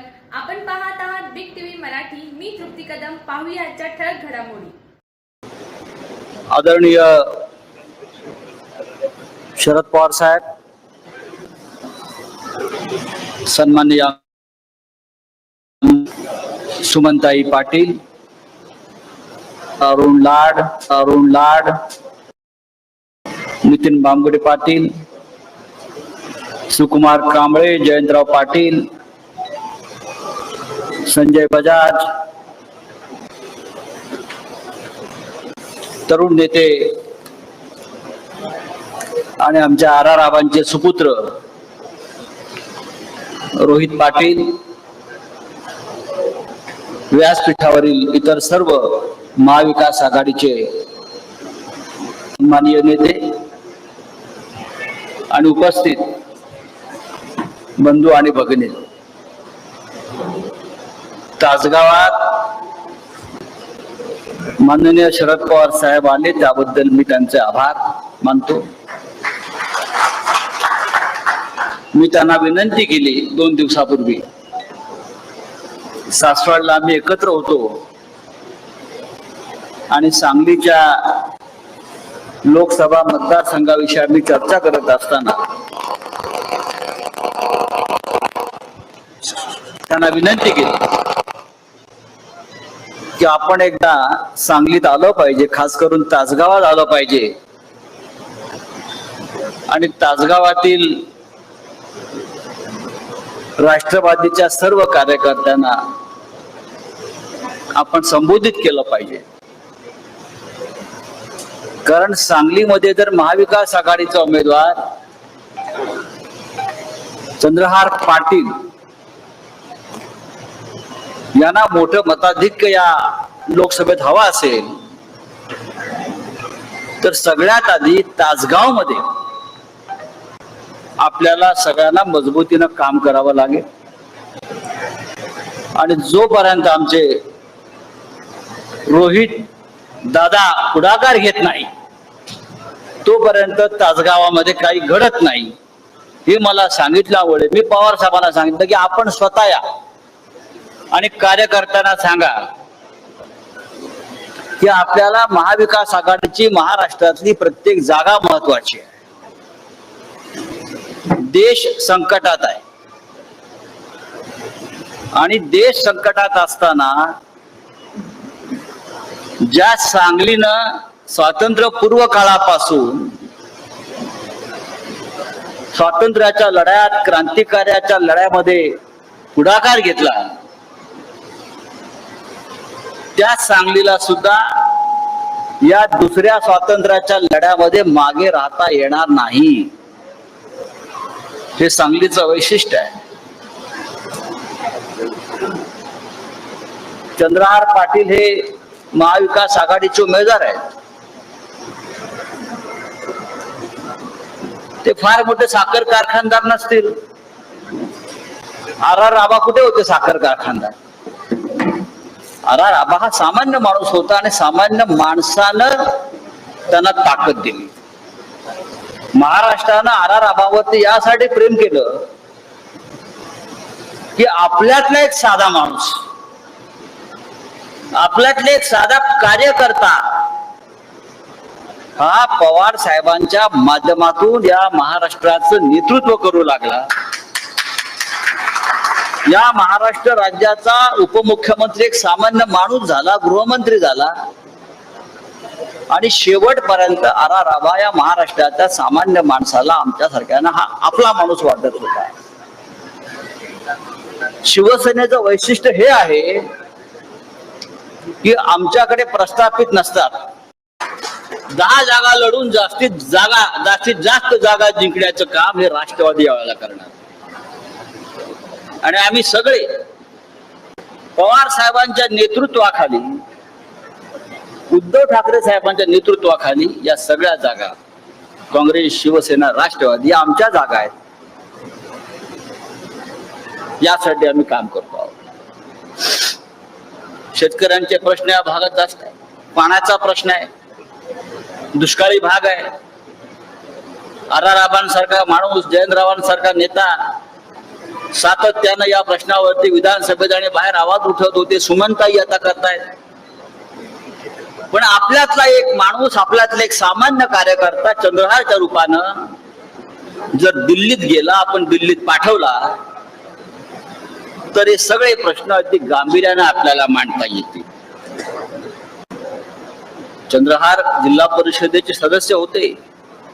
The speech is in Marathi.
स्वागत आपण पाहत आहात बिग टीव्ही मराठी. मी तृप्ती कदम. पाहूया आजच्या ठळक घडामोडी. आदरणीय शरद पवार साहेब सन्माननीय सुमनताई पाटील अरुण लाड अरुण लाड नितीन बांबगडे पाटील सुकुमार कांबळे जयंतराव पाटील संजय बजाज तरुण नेते आणि आमच्या आर आर आबांचे सुपुत्र रोहित पाटील व्यासपीठावरील इतर सर्व महाविकास आघाडीचे माननीय नेते आणि उपस्थित बंधू आणि भगिनी. तासगावात माननीय शरद पवार साहेब आले त्याबद्दल मी त्यांचे आभार मानतो. मी त्यांना विनंती केली दोन दिवसापूर्वी. सासवडला आम्ही एकत्र होतो. आणि सांगलीच्या लोकसभा मतदारसंघाविषयी आम्ही चर्चा करत असताना त्यांना विनंती केली. की आपण एकदा सांगलीत आलो पाहिजे खास करून तासगावात आलो पाहिजे. आणि तासगावातील राष्ट्रवादीच्या सर्व कार्यकर्त्यांना आपण संबोधित केलं पाहिजे. कारण सांगलीमध्ये जर महाविकास आघाडीचा उमेदवार चंद्रहार पाटील यांना मोठं मताधिक्य या लोकसभेत हवा असेल तर सगळ्यात आधी तासगावमध्ये आपल्याला सगळ्यांना मजबूतीनं काम करावं लागेल. आणि जोपर्यंत आमचे रोहित दादा पुढाकार घेत नाही तोपर्यंत तासगावामध्ये काही घडत नाही. हे मला सांगितल्यामुळे मी पवार साहेबांना सांगितलं की आपण स्वतः या. आणि कार्यकर्त्यांना सांगा की आपल्याला महाविकास आघाडीची महाराष्ट्रातली प्रत्येक जागा महत्वाची आहे. देश संकटात आहे. आणि देश संकटात असताना ज्या सांगलीनं स्वातंत्र्यपूर्व काळापासून स्वातंत्र्याच्या लढ्यात क्रांतिकार्याच्या लढ्यामध्ये पुढाकार घेतला त्या सांगलीला सुद्धा या दुसऱ्या स्वातंत्र्याच्या लढ्यामध्ये मागे राहता येणार नाही. हे सांगलीचं वैशिष्ट्य आहे. चंद्रहार पाटील हे महाविकास आघाडीचे उमेदवार आहेत. ते फार मोठे साखर कारखानदार नसतील. आर आर राबा कुठे होते साखर कारखानदार? आर राबा हा सामान्य माणूस होता आणि सामान्य माणसानं त्यांना ताकद दिली. महाराष्ट्रानं आर राबावरती यासाठी प्रेम केलं की आपल्यातला एक साधा माणूस आपल्यातले एक साधा कार्यकर्ता हा पवार साहेबांच्या माध्यमातून या महाराष्ट्राचं नेतृत्व करू लागला. या महाराष्ट्र राज्याचा उपमुख्यमंत्री एक सामान्य माणूस झाला गृहमंत्री झाला. आणि शेवटपर्यंत आरा राबा या महाराष्ट्राच्या सामान्य माणसाला आमच्या सरकारनं हा आपला माणूस वाटत होता. शिवसेनेचं वैशिष्ट्य हे आहे की आमच्याकडे प्रस्थापित नसतात. दहा जागा लढून जास्तीत जागा जास्तीत जास्त जागा जिंकण्याचं काम हे राष्ट्रवादी यावेळेला करणार. आणि आम्ही सगळे पवार साहेबांच्या नेतृत्वाखाली उद्धव ठाकरे साहेबांच्या नेतृत्वाखाली या सगळ्या जागा काँग्रेस शिवसेना राष्ट्रवादी या आमच्या जागा आहेत. यासाठी आम्ही काम करतो आहोत. शेतकऱ्यांचे प्रश्न या भागात जास्त आहे पाण्याचा प्रश्न आहे. दुष्काळी भाग आहे. आर आबांसारखा माणूस जयंतरावांसारखा नेता सातत्यानं या प्रश्नावरती विधानसभेत आणि बाहेर आवाज उठवत होते. सुमनताई आता करतायत. पण आपल्यातला एक माणूस आपल्यातला एक सामान्य कार्यकर्ता चंद्रहारच्या रूपानं जर दिल्लीत गेला आपण दिल्लीत पाठवला तर हे सगळे प्रश्न अगदी गांभीर्यानं आपल्याला मांडता येतील. चंद्रहार जिल्हा परिषदेचे सदस्य होते.